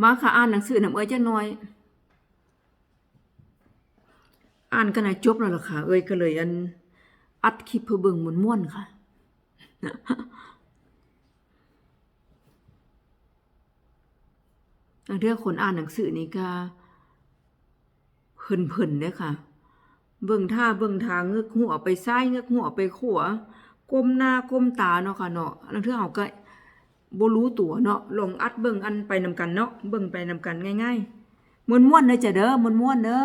มาค่ะอ่านหนังสือหนำเอ้ยจักหน่อย อ่านกันให้จบแล้วล่ะค่ะ เอ้ยก็เลยอันอัดคลิปเพื่อเบิ่งม่วนๆค่ะเรื่องคนอ่านหนังสือนี่ก็เพิ่นๆเด้อค่ะ เบิ่งท่าเบิ่งทางเงือกหัวไปซ้ายเงือกหัวไปขวาก้มหน้าก้มตาเนาะค่ะเนาะเทื่อเฮาก็ บ่รู้ตัวเนาะลองอัดเบิ่งอันไปนำกันเนาะเบิ่งไปนำกันง่ายๆม่วนๆเด้อจ้ะเด้อม่วนๆเด้อ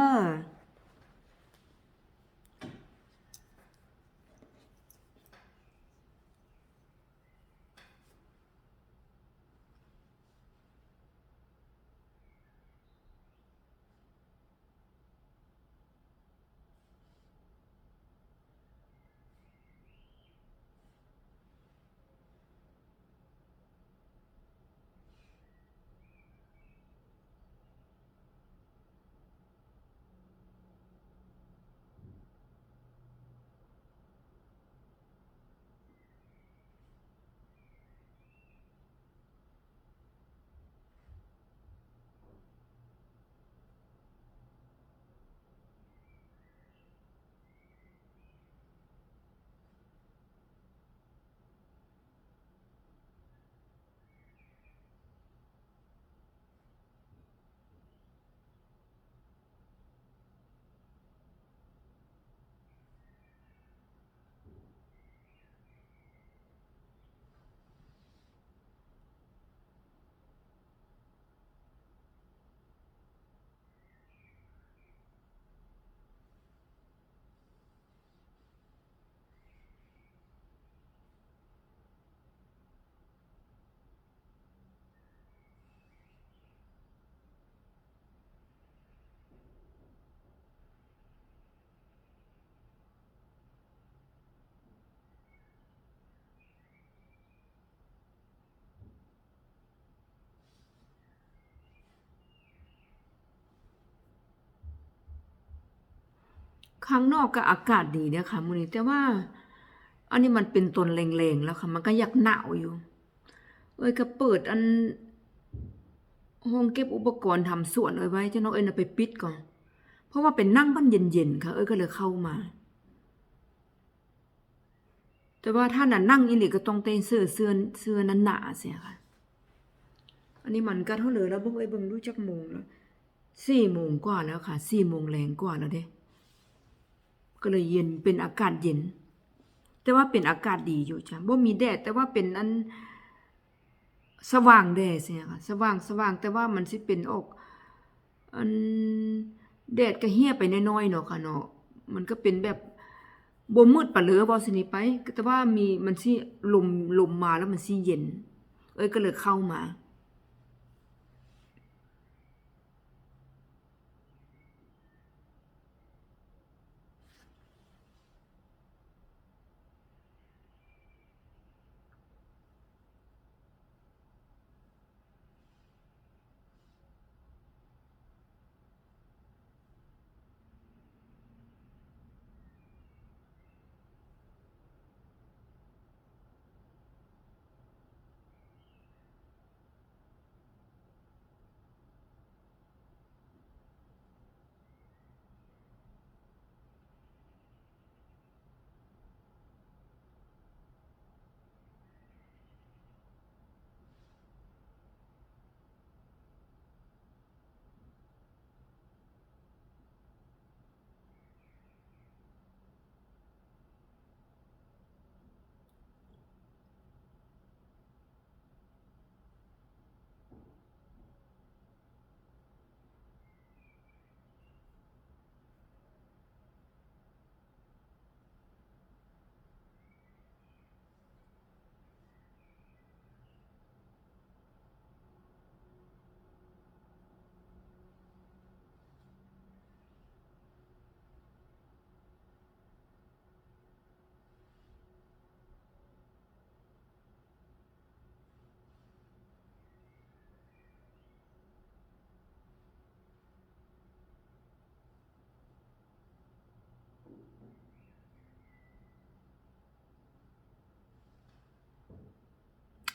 ข้างนอกก็อากาศดีเด้อค่ะมื้อนี้แต่ว่า อันนี้มันเป็นตนแรงๆแล้วค่ะ มันก็อยากหนาวอยู่ เอ้ยก็เปิดอันห้องเก็บอุปกรณ์ทำสวนเอาไว้เจ้าน้องเอ้ยน่ะไปปิดก่อน เพราะว่าเป็นนั่งบ้านเย็นๆค่ะ เอ้ยก็เลยเข้ามา แต่ว่าถ้าน่ะนั่งอีหลีก็ต้องเต้นเสื้อเสื้อเสื้อนั้นหนาเสียค่ะ อันนี้มันก็เท่าเลยแล้วบิ่งเอ้ยเบิ่งดูจักโมงแล้วสี่โมงกว่าแล้วค่ะสี่โมงแรงกว่าแล้วเด้ ก็เลยเย็นเป็นอากาศเย็น แต่ว่าเป็นอากาศดีอยู่จ้ะบ่มีแดดแต่ว่าเป็นอันสว่างแดดเสียค่ะสว่างสว่างแต่ว่ามันสิเป็นออกอันแดดก็เหี่ยไปน้อยๆเนาะค่ะเนาะมันก็เป็นแบบบ่มืดปะเหลือบ่สินี้ไป แต่ว่ามีมันสิลมลมมาแล้วมันสิเย็น เอ้ยก็เลยเข้ามา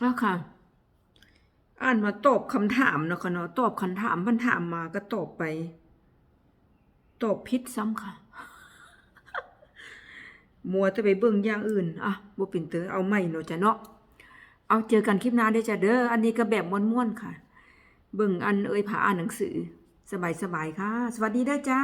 แล้วค่ะ อ่านมาตอบคำถามเนาะค่ะเนาะตอบคำถามมันถามมาก็ตอบไป ตอบผิดซ้ำค่ะมัวแต่ไปเบิ่งอย่างอื่น อะบ่เป็นเตอเอาใหม่เนาะจ้ะเนาะ เอาเจอกันคลิปหน้าเด้จ้ะเด้อ อันนี้ก็แบบม่วนๆค่ะ เบิ่งอันเอ่ยผาอ่านหนังสือ สบายๆค่ะ สวัสดีเด้จ้า